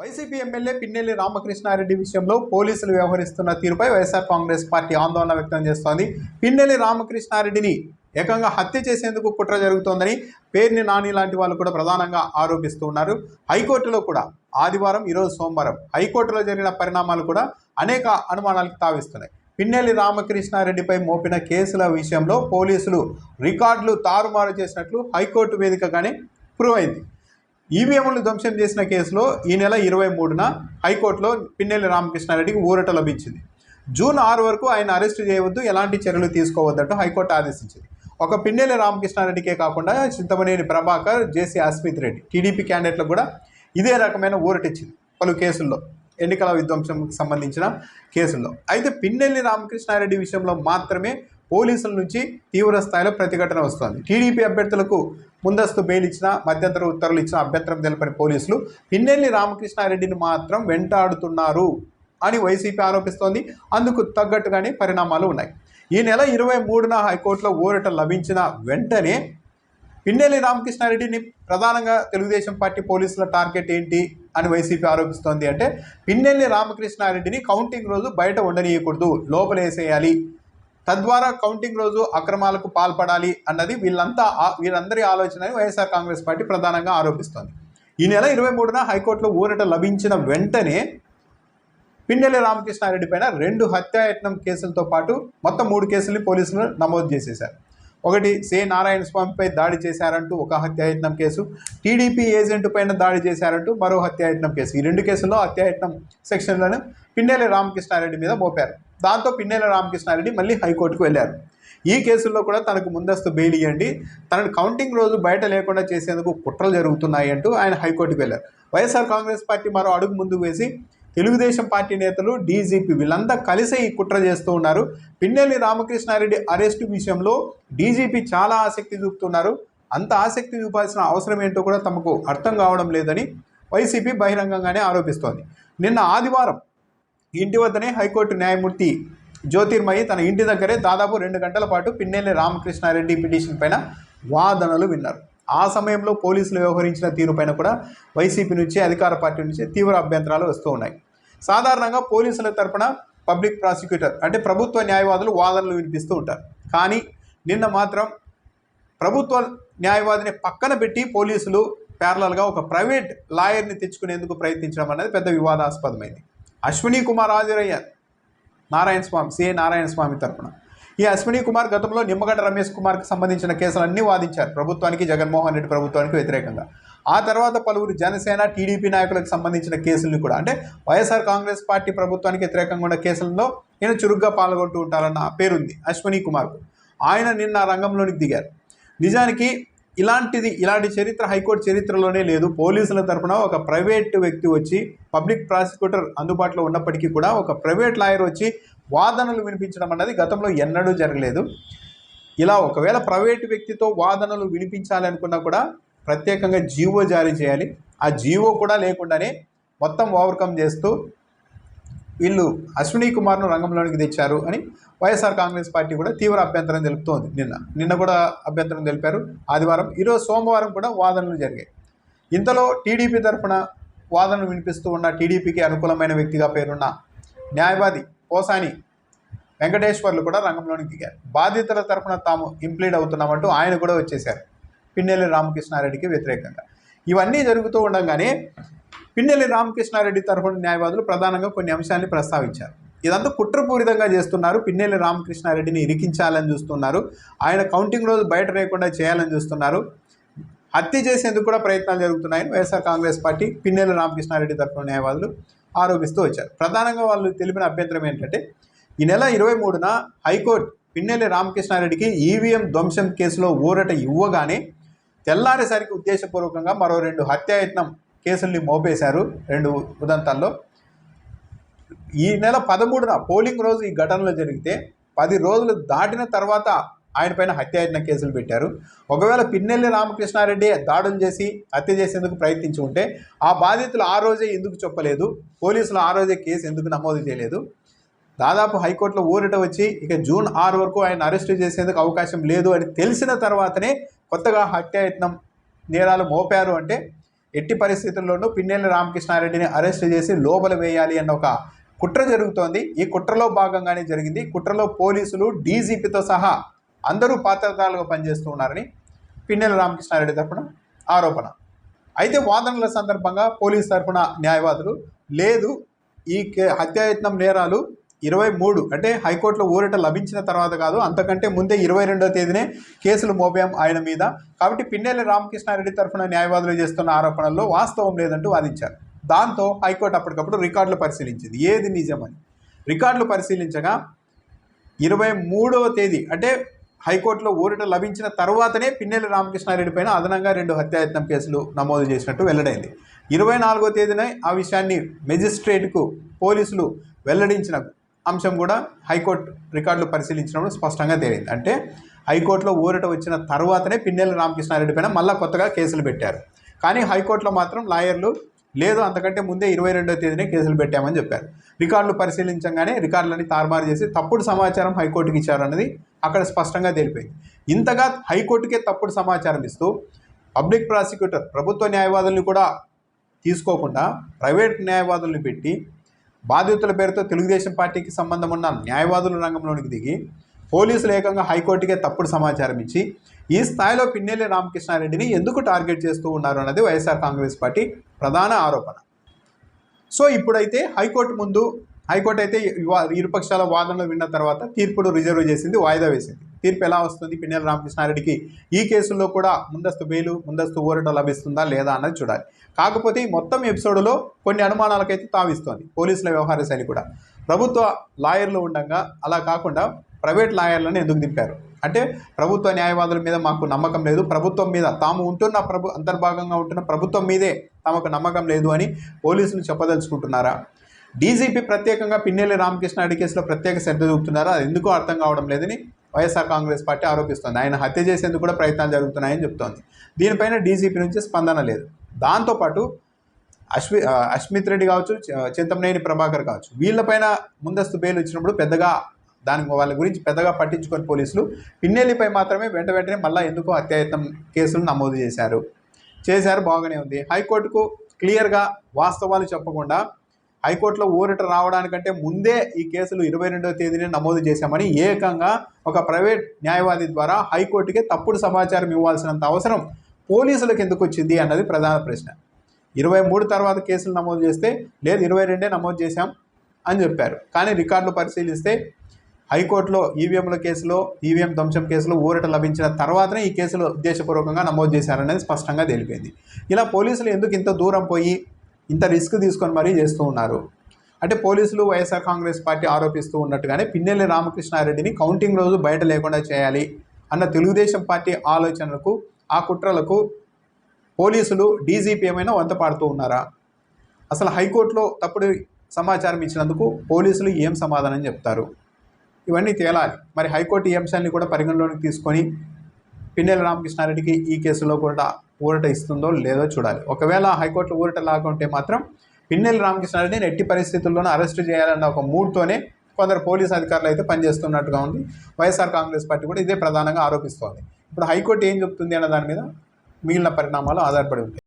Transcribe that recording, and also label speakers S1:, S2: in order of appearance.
S1: YCP MLA Pinnelli Ramakrishna Reddy విషయంలో పోలీసులు వ్యవహరిస్తున్న తీరుపై వైఎస్ఆర్ కాంగ్రెస్ పార్టీ ఆందోళన వ్యక్తం చేస్తోంది. పిన్నెల్లి రామకృష్ణారెడ్డిని ఏకంగా హత్య చేసేందుకు కుట్ర జరుగుతోందని పేర్ని నాని లాంటి వాళ్ళు కూడా ప్రధానంగా ఆరోపిస్తూ ఉన్నారు. హైకోర్టులో కూడా ఆదివారం ఈరోజు సోమవారం హైకోర్టులో జరిగిన పరిణామాలు కూడా అనేక అనుమానాలకు తావిస్తున్నాయి. పిన్నెల్లి రామకృష్ణారెడ్డిపై మోపిన కేసుల విషయంలో పోలీసులు రికార్డులు తారుమారు చేసినట్లు హైకోర్టు వేదికగానే ప్రూవ్ అయింది. ఈవీఎంలను ధ్వంసం చేసిన కేసులో ఈ నెల ఇరవై మూడున హైకోర్టులో పిన్నెల్లి రామకృష్ణారెడ్డికి ఊరట లభించింది. జూన్ ఆరు వరకు ఆయన అరెస్టు చేయవద్దు ఎలాంటి చర్యలు తీసుకోవద్దంటూ హైకోర్టు ఆదేశించింది. ఒక పిన్నెల్లి రామకృష్ణారెడ్డికే కాకుండా చింతమనేని ప్రభాకర్ జేసీ అస్మిత్ రెడ్డి టీడీపీ క్యాండిడేట్లకు కూడా ఇదే రకమైన ఊరటిచ్చింది పలు కేసుల్లో ఎన్నికల విధ్వంసం సంబంధించిన కేసుల్లో. అయితే పిన్నెల్లి రామకృష్ణారెడ్డి విషయంలో మాత్రమే పోలీసుల నుంచి తీవ్ర స్థాయిలో ప్రతిఘటన వస్తుంది. టీడీపీ అభ్యర్థులకు ముందస్తు బెయిల్ ఇచ్చిన మధ్యంతర ఉత్తర్వులు ఇచ్చిన అభ్యంతరం తెలిపని పోలీసులు పిన్నెల్లి రామకృష్ణారెడ్డిని మాత్రం వెంటాడుతున్నారు అని వైసీపీ ఆరోపిస్తోంది. అందుకు తగ్గట్టుగానే పరిణామాలు ఉన్నాయి. ఈ నెల ఇరవై మూడున హైకోర్టులో ఊరట లభించిన వెంటనే పిన్నెల్లి రామకృష్ణారెడ్డిని ప్రధానంగా తెలుగుదేశం పార్టీ పోలీసుల టార్గెట్ ఏంటి అని వైసీపీ ఆరోపిస్తోంది అంటే పిన్నెల్లి రామకృష్ణారెడ్డిని కౌంటింగ్ రోజు బయట ఉండనీయకూడదు లోపలేసేయాలి. తద్వారా కౌంటింగ్ రోజు అక్రమాలకు పాల్పడాలి అన్నది వీళ్ళంతా వీరందరి ఆలోచనని వైఎస్ఆర్ కాంగ్రెస్ పార్టీ ప్రధానంగా ఆరోపిస్తోంది. ఈ నెల ఇరవై మూడున హైకోర్టులో ఊరట లభించిన వెంటనే పిన్నెల్లి రామకృష్ణారెడ్డి పైన రెండు హత్యాయత్నం కేసులతో పాటు మొత్తం మూడు కేసుల్ని పోలీసులు నమోదు చేసేశారు. ఒకటి సే నారాయణ స్వామిపై దాడి చేశారంటూ ఒక హత్యాయత్నం కేసు టీడీపీ ఏజెంట్ పైన దాడి చేశారంటూ మరో హత్యాయత్నం కేసు. ఈ రెండు కేసుల్లో హత్యాయత్నం సెక్షన్లను పిండేలి రామకృష్ణారెడ్డి మీద మోపారు. దాంతో పిన్నెల రామకృష్ణారెడ్డి మళ్ళీ హైకోర్టుకు వెళ్ళారు. ఈ కేసుల్లో కూడా తనకు ముందస్తు బెయిల్ ఇవ్వండి. తనను కౌంటింగ్ రోజు బయట లేకుండా చేసేందుకు కుట్రలు జరుగుతున్నాయి అంటూ ఆయన హైకోర్టుకు వెళ్ళారు. వైఎస్ఆర్ కాంగ్రెస్ పార్టీ మరో అడుగు ముందుకు వేసి తెలుగుదేశం పార్టీ నేతలు డీజీపీ వీళ్ళంతా కలిసే ఈ కుట్ర చేస్తూ ఉన్నారు. పిన్నెల్లి రామకృష్ణారెడ్డి అరెస్టు విషయంలో డీజీపీ చాలా ఆసక్తి చూపుతున్నారు. అంత ఆసక్తి చూపాల్సిన అవసరం ఏంటో కూడా తమకు అర్థం కావడం లేదని వైసీపీ బహిరంగంగానే ఆరోపిస్తోంది. నిన్న ఆదివారం ఇంటి వద్దనే హైకోర్టు న్యాయమూర్తి జ్యోతిర్మయి తన ఇంటి దగ్గరే దాదాపు రెండు గంటల పాటు పిన్నెల్లి రామకృష్ణారెడ్డి పిటిషన్ పైన వాదనలు విన్నారు. ఆ సమయంలో పోలీసులు వ్యవహరించిన తీరుపైన కూడా వైసీపీ నుంచి అధికార పార్టీ నుంచి తీవ్ర అభ్యంతరాలు వస్తూ ఉన్నాయి. సాధారణంగా పోలీసుల తరపున పబ్లిక్ ప్రాసిక్యూటర్ అంటే ప్రభుత్వ న్యాయవాదులు వాదనలు వినిపిస్తూ ఉంటారు. కానీ నిన్న మాత్రం ప్రభుత్వ న్యాయవాదిని పక్కన పెట్టి పోలీసులు ప్యారలల్గా ఒక ప్రైవేట్ లాయర్ని తెచ్చుకునేందుకు ప్రయత్నించడం అనేది పెద్ద వివాదాస్పదమైంది. అశ్విని కుమార్ హాజరయ్యారు నారాయణ స్వామి సిఏ నారాయణ స్వామి తరపున. ఈ అశ్విని కుమార్ గతంలో నిమ్మగడ్డ రమేష్ కుమార్కి సంబంధించిన కేసులన్నీ వాదించారు. ప్రభుత్వానికి జగన్మోహన్ రెడ్డి ప్రభుత్వానికి వ్యతిరేకంగా. ఆ తర్వాత పలువురు జనసేన టీడీపీ నాయకులకు సంబంధించిన కేసుల్ని కూడా అంటే వైఎస్ఆర్ కాంగ్రెస్ పార్టీ ప్రభుత్వానికి వ్యతిరేకంగా ఉన్న కేసుల్లో ఈయన చురుగ్గా పాల్గొంటూ ఉంటారన్న పేరుంది అశ్విని కుమార్కు. ఆయన నిన్న రంగంలోనికి దిగారు. నిజానికి ఇలాంటిది ఇలాంటి చరిత్ర హైకోర్టు చరిత్రలోనే లేదు. పోలీసుల తరపున ఒక ప్రైవేట్ వ్యక్తి వచ్చి పబ్లిక్ ప్రాసిక్యూటర్ అందుబాటులో ఉన్నప్పటికీ కూడా ఒక ప్రైవేట్ లాయర్ వచ్చి వాదనలు వినిపించడం అన్నది గతంలో ఎన్నడూ జరగలేదు. ఇలా ఒకవేళ ప్రైవేట్ వ్యక్తితో వాదనలు వినిపించాలి అనుకున్నా కూడా ప్రత్యేకంగా జీవో జారీ చేయాలి. ఆ జీవో కూడా లేకుండానే మొత్తం ఓవర్కమ్ చేస్తూ వీళ్ళు అశ్విని కుమార్ను రంగంలోనికి తెచ్చారు అని వైఎస్ఆర్ కాంగ్రెస్ పార్టీ కూడా తీవ్ర అభ్యంతరం తెలుపుతోంది. నిన్న నిన్న కూడా అభ్యంతరం తెలిపారు. ఆదివారం ఈరోజు సోమవారం కూడా వాదనలు జరిగాయి. ఇంతలో టీడీపీ తరఫున వాదనలు వినిపిస్తూ ఉన్న టీడీపీకి అనుకూలమైన వ్యక్తిగా పేరున్న న్యాయవాది పోసాని వెంకటేశ్వర్లు కూడా రంగంలోనికి దిగారు. బాధితుల తరఫున తాము ఇంప్లీడ్ అవుతున్నామంటూ ఆయన కూడా వచ్చేశారు. పిన్నెల్లి రామకృష్ణారెడ్డికి వ్యతిరేకంగా. ఇవన్నీ జరుగుతూ ఉండగానే పిన్నెల్లి రామకృష్ణారెడ్డి తరఫున న్యాయవాదులు ప్రధానంగా కొన్ని అంశాన్ని ప్రస్తావించారు. ఇదంతా కుట్రపూరితంగా చేస్తున్నారు పిన్నెల్లి రామకృష్ణారెడ్డిని ఇరికించాలని చూస్తున్నారు ఆయన కౌంటింగ్ రోజు బయట లేకుండా చేయాలని చూస్తున్నారు. హత్య చేసేందుకు కూడా ప్రయత్నాలు జరుగుతున్నాయని వైఎస్ఆర్ కాంగ్రెస్ పార్టీ పిన్నెల్లి రామకృష్ణారెడ్డి తరఫున న్యాయవాదులు ఆరోపిస్తూ వచ్చారు. ప్రధానంగా వాళ్ళు తెలిపిన అభ్యంతరం ఏంటంటే ఈ నెల ఇరవై మూడున హైకోర్టు పిన్నెల్లి రామకృష్ణారెడ్డికి ఈవీఎం ధ్వంసం కేసులో ఊరట ఇవ్వగానే తెల్లారేసరికి ఉద్దేశపూర్వకంగా మరో రెండు హత్యాయత్నం కేసుల్ని మోపేశారు రెండు ఉదంతాల్లో. ఈ నెల పదమూడున పోలింగ్ రోజు ఈ ఘటనలు జరిగితే పది రోజులు దాటిన తర్వాత ఆయన పైన హత్యాయత్న కేసులు పెట్టారు. ఒకవేళ పిన్నెల్లి రామకృష్ణారెడ్డి దాడులు చేసి హత్య చేసేందుకు ప్రయత్నించి ఉంటే ఆ బాధితులు ఆ రోజే ఎందుకు చెప్పలేదు? పోలీసులు ఆ రోజే కేసు ఎందుకు నమోదు చేయలేదు? దాదాపు హైకోర్టులో ఊరట వచ్చి ఇక జూన్ ఆరు వరకు ఆయన అరెస్టు చేసేందుకు అవకాశం లేదు అని తెలిసిన తర్వాతనే కొత్తగా హత్యాయత్నం నేరాలు మోపారు అంటే ఎట్టి పరిస్థితుల్లోనూ పిన్నెల్లి రామకృష్ణారెడ్డిని అరెస్ట్ చేసి లోపల వేయాలి అన్న ఒక కుట్ర జరుగుతోంది. ఈ కుట్రలో భాగంగానే జరిగింది. కుట్రలో పోలీసులు డీజీపీతో సహా అందరూ పాత్రదారులుగా పనిచేస్తూ ఉన్నారని పిన్నెల రామకృష్ణారెడ్డి తరఫున ఆరోపణ. అయితే వాదనల సందర్భంగా పోలీస్ తరఫున న్యాయవాదులు లేదు ఈ కే హత్యాయత్నం నేరాలు ఇరవై మూడు అంటే హైకోర్టులో ఊరట లభించిన తర్వాత కాదు అంతకంటే ముందే ఇరవై రెండో తేదీనే కేసులు మోపాం ఆయన మీద. కాబట్టి పిన్నెల్లి రామకృష్ణారెడ్డి తరఫున న్యాయవాదులు చేస్తున్న ఆరోపణల్లో వాస్తవం లేదంటూ వాదించారు. దాంతో హైకోర్టు అప్పటికప్పుడు రికార్డులు పరిశీలించింది. ఏది నిజమని? రికార్డులు పరిశీలించగా ఇరవై మూడవ తేదీ అంటే హైకోర్టులో ఊరట లభించిన తర్వాతనే పిన్నెల్లి రామకృష్ణారెడ్డి పైన అదనంగా రెండు హత్యాయత్నం కేసులు నమోదు చేసినట్టు వెల్లడైంది. ఇరవై నాలుగో తేదీనే ఆ విషయాన్ని మెజిస్ట్రేట్కు పోలీసులు వెల్లడించిన అంశం కూడా హైకోర్టు రికార్డులు పరిశీలించినప్పుడు స్పష్టంగా తేలింది. అంటే హైకోర్టులో ఊరట వచ్చిన తర్వాతనే పిన్నెల రామకృష్ణారెడ్డి పైన మళ్ళీ కొత్తగా కేసులు పెట్టారు. కానీ హైకోర్టులో మాత్రం లాయర్లు లేదు అంతకంటే ముందే ఇరవై రెండో తేదీనే కేసులు పెట్టామని చెప్పారు. రికార్డులు పరిశీలించగానే రికార్డులని తారుమారు చేసి తప్పుడు సమాచారం హైకోర్టుకి ఇచ్చారన్నది అక్కడ స్పష్టంగా తెలిపింది ఇంతగా హైకోర్టుకే తప్పుడు సమాచారం ఇస్తూ పబ్లిక్ ప్రాసిక్యూటర్ ప్రభుత్వ న్యాయవాదుల్ని కూడా తీసుకోకుండా ప్రైవేట్ న్యాయవాదుల్ని పెట్టి బాధితుల పేరుతో తెలుగుదేశం పార్టీకి సంబంధం ఉన్న న్యాయవాదుల రంగంలోనికి దిగి పోలీసులు ఏకంగా హైకోర్టుకే తప్పుడు సమాచారం ఇచ్చి ఈ స్థాయిలో పిన్నెల్లి రామకృష్ణారెడ్డిని ఎందుకు టార్గెట్ చేస్తూ ఉన్నారు అన్నది వైఎస్ఆర్ కాంగ్రెస్ పార్టీ ప్రధాన ఆరోపణ. సో ఇప్పుడైతే హైకోర్టు ముందు హైకోర్టు అయితే ఇరుపక్షాల వాదనలు విన్న తర్వాత తీర్పును రిజర్వ్ చేసింది వాయిదా వేసింది. తీర్పు ఎలా వస్తుంది? పిన్నెల రామకృష్ణారెడ్డికి ఈ కేసుల్లో కూడా ముందస్తు బెయిలు ముందస్తు ఊరట లభిస్తుందా లేదా అన్నది చూడాలి. కాకపోతే ఈ మొత్తం ఎపిసోడ్లో కొన్ని అనుమానాలకైతే తావిస్తోంది. పోలీసుల వ్యవహార శైలి కూడా. ప్రభుత్వ లాయర్లు ఉండగా అలా కాకుండా ప్రైవేట్ లాయర్లను ఎందుకు దింపారు? అంటే ప్రభుత్వ న్యాయవాదుల మీద మాకు నమ్మకం లేదు. ప్రభుత్వం మీద తాము ఉంటున్న ప్రభు అంతర్భాగంగా ఉంటున్న ప్రభుత్వం మీదే తమకు నమ్మకం లేదు అని పోలీసులు చెప్పదలుచుకుంటున్నారా? డీజీపీ ప్రత్యేకంగా పిన్నెల్లి అడి కేసులో ప్రత్యేక శ్రద్ధ చూపుతున్నారా? అది ఎందుకు అర్థం కావడం లేదని వైఎస్ఆర్ కాంగ్రెస్ పార్టీ ఆరోపిస్తోంది. ఆయన హత్య చేసేందుకు కూడా ప్రయత్నాలు జరుగుతున్నాయని చెప్తోంది. దీనిపైన డీజీపీ నుంచి స్పందన లేదు. దాంతోపాటు అశ్వి అశ్మిత్ రెడ్డి కావచ్చు చింతమనేని ప్రభాకర్ కావచ్చు వీళ్ళపైన ముందస్తు బెయిల్ ఇచ్చినప్పుడు పెద్దగా దాని వాళ్ళ గురించి పెద్దగా పట్టించుకొని పోలీసులు పిన్నెల్లిపై మాత్రమే వెంట వెంటనే మళ్ళీ ఎందుకో హత్యాయత్నం కేసులు నమోదు చేశారు? చేశారు బాగానే ఉంది. హైకోర్టుకు క్లియర్గా వాస్తవాలు చెప్పకుండా హైకోర్టులో ఊరట రావడానికంటే ముందే ఈ కేసులు ఇరవై రెండవ తేదీనే నమోదు చేశామని ఏకంగా ఒక ప్రైవేట్ న్యాయవాది ద్వారా హైకోర్టుకే తప్పుడు సమాచారం ఇవ్వాల్సినంత అవసరం పోలీసులకు ఎందుకు వచ్చింది అన్నది ప్రధాన ప్రశ్న. ఇరవై మూడు తర్వాత కేసులు నమోదు చేస్తే లేదు ఇరవై రెండే నమోదు చేశాం అని చెప్పారు. కానీ రికార్డులు పరిశీలిస్తే హైకోర్టులో ఈవీఎంల కేసులో ఈవీఎం ధ్వంసం కేసులో ఊరట లభించిన తర్వాతనే ఈ కేసులు ఉద్దేశపూర్వకంగా నమోదు చేశారనేది స్పష్టంగా తెలిపింది ఇలా పోలీసులు ఎందుకు ఇంత దూరం పోయి ఇంత రిస్క్ తీసుకొని మరీ చేస్తూ ఉన్నారు. అంటే పోలీసులు వైఎస్ఆర్ కాంగ్రెస్ పార్టీ ఆరోపిస్తూ ఉన్నట్టుగానే పిన్నెల్లి రామకృష్ణారెడ్డిని కౌంటింగ్ రోజు బయట లేకుండా చేయాలి అన్న తెలుగుదేశం పార్టీ ఆలోచనలకు ఆ కుట్రలకు పోలీసులు డీజీపీ ఏమైనా వంత పాడుతూ ఉన్నారా? అసలు హైకోర్టులో తప్పుడు సమాచారం ఇచ్చినందుకు పోలీసులు ఏం సమాధానం చెప్తారు? ఇవన్నీ తేలాలి. మరి హైకోర్టు ఈ అంశాన్ని కూడా పరిగణలోకి తీసుకొని పిన్నెల రామకృష్ణారెడ్డికి ఈ కేసులో కూడా ఊరట ఇస్తుందో లేదో చూడాలి. ఒకవేళ హైకోర్టు ఊరట లాగుంటే మాత్రం పిన్నెల రామకృష్ణారెడ్డిని ఎట్టి పరిస్థితుల్లోనూ అరెస్ట్ చేయాలన్న ఒక మూడ్తోనే కొందరు పోలీస్ అధికారులు అయితే పనిచేస్తున్నట్టుగా ఉంది. వైఎస్ఆర్ కాంగ్రెస్ పార్టీ కూడా ఇదే ప్రధానంగా ఆరోపిస్తోంది. ఇప్పుడు హైకోర్టు ఏం చెప్తుంది అన్న దాని మీద మిగిలిన పరిణామాలు ఆధారపడి ఉంటాయి.